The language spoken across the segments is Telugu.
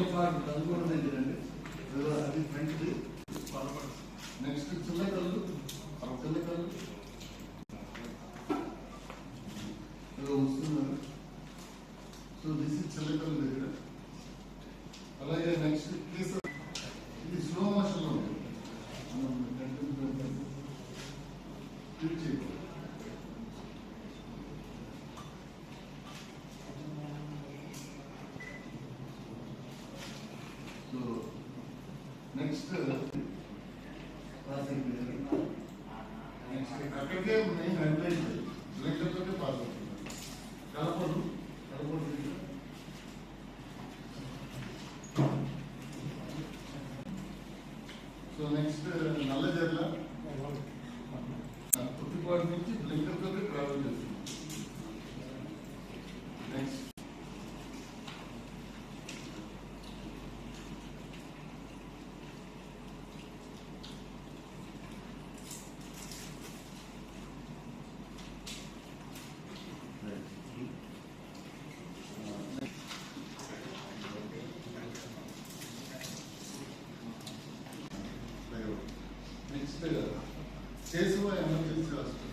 పుల్లపాటు అది కూడా దగ్గరండి అది ఫ్రంట్ది నెక్స్ట్ చిల్లకల్లు చిల్లకల్లు ఏదో వస్తున్నారు సో దిస్ ఇస్ చిల్లకల్లు దగ్గర. నెక్స్ట్ నెక్స్ట్ అక్కడికే ఉన్నాయి హెడ్లైన్ లెక్కలతోనే పాస్ అవుతుంది. కలపదు కలపదు సో నెక్స్ట్ నల్లజర్ల. పుట్టిపాడు నుంచి బ్లింకర్ ట్రావెల్ చేస్తుంది. 失礼だな。戦はやめてください。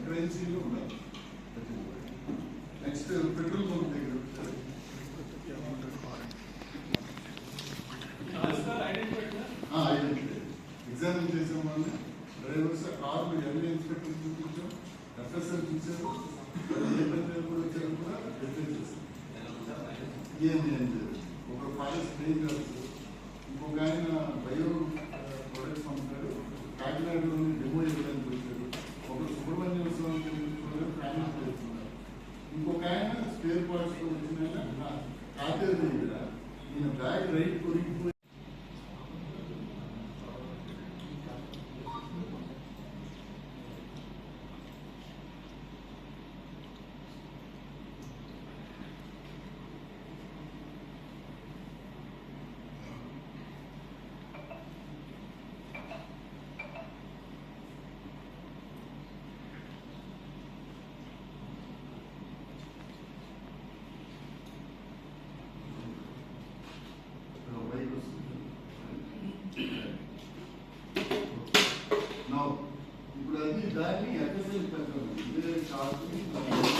కార్లోనే క్రైమ్ సీన్ లో ఉండాలి నెక్స్ట్ పెట్రోల్ బంక్ దగ్గర ఎగ్జామిన్ చేసాం వాళ్ళని డ్రైవర్స్ కార్లు ఎవరి ఇన్స్పెక్టర్ చూపించాం ఎఫ్ఎస్ఎల్ చూసారు ఏ పని కూడా వచ్చారు కూడా డిఫెన్స్ చేశారు ఏం ఏం లేదు ఒక ఫారెస్ట్ రేంజర్ ఇంకొక ఆయన ఆయన స్పేర్ పార్ట్స్ తో వచ్చిన ఆయన కాతేరు దగ్గర ఈయన బ్యాగ్ రైట్ కొరిగిపోయి Önemli ben mi yakasın takımı? Bir de şartlı